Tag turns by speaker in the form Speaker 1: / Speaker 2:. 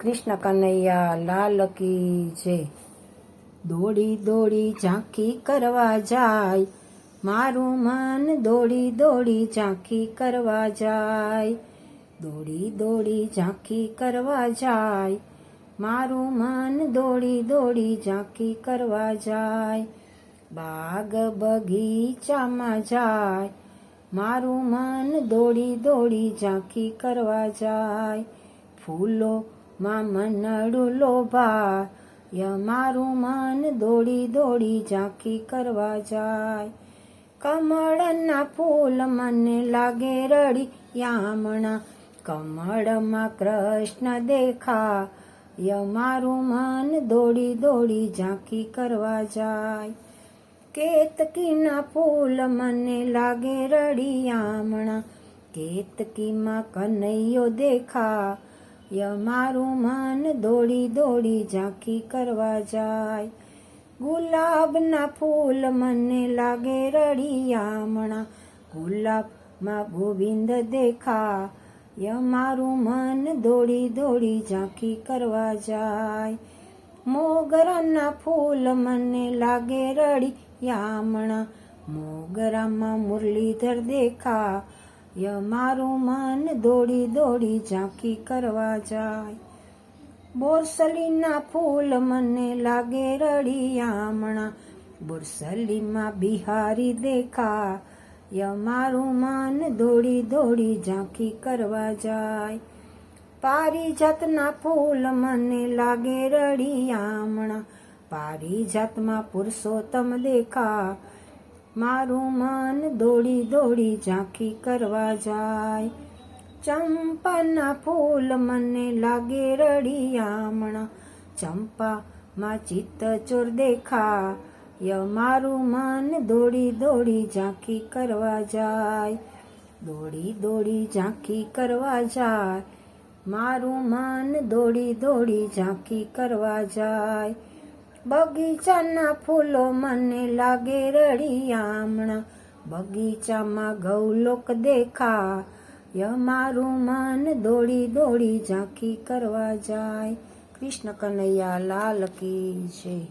Speaker 1: કૃષ્ણ કનૈયા લાલ કી જય. દોડી દોડી ઝાંખી કરવા જાય. મારું મન દોડી દોડી ઝાંખી કરવા જાય. દોડી દોડી ઝાંખી કરવા જાય. મારું મન દોડી દોડી ઝાંખી કરવા જાય. બાગ બગીચામાં જાય. મારું મન દોડી દોડી ઝાંખી કરવા જાય. ફૂલો માં મનડું લોભાય મારું મન દોડી દોડી ઝાંકી કરવા જાય. કમળના ફૂલ મને લાગે રડી યામણા કમળમાં કૃષ્ણ દેખા, ય મારું મન દોડી દોડી ઝાંખી કરવા જાય. કેતકીના ફૂલ મને લાગે રડી યામણા કેતકીમાં કનૈયો દેખા મારું મન દોડી દોડી ઝાંખી કરવા જાય. ગુલાબના ફૂલ મને લાગે રડિયામણા. ગુલાબમાં ગોવિંદ દેખા. ય મારું મન દોડી દોડી ઝાંખી કરવા જાય. મોગરાના ફૂલ મને લાગે રડી યામણા મોગરામાં મુરલીધર દેખા. ય મારું મન દોડી દોડી ઝાંખી કરવા જાય. બોરસલીના ફૂલ મને લાગે રડિયામણા. બોરસલીમાં બિહારી દેખા. ય મારું મન દોડી દોડી ઝાંખી કરવા જાય. પારિજાતના ફૂલ મને લાગે રડિયામણા. પારિજાતમાં પુરુષોત્તમ દેખા. મારું મન દોડી દોડી ઝાંખી કરવા જાય. ચંપાના ફૂલ મને લાગે રડિયામણા. ચંપામાં ચિત્ત ચોર દેખા ય મારું મન દોડી દોડી ઝાંખી કરવા જાય. દોડી દોડી ઝાંખી કરવા જાય. મારું મન દોડી દોડી ઝાંખી કરવા જાય. બગીચાના ફૂલો મને લાગે રળિયામણા. બગીચામાં ગૌલોક દેખા ય મારું મન દોડી દોડી ઝાંખી કરવા જાય. કૃષ્ણ કનૈયા લાલ કી જય.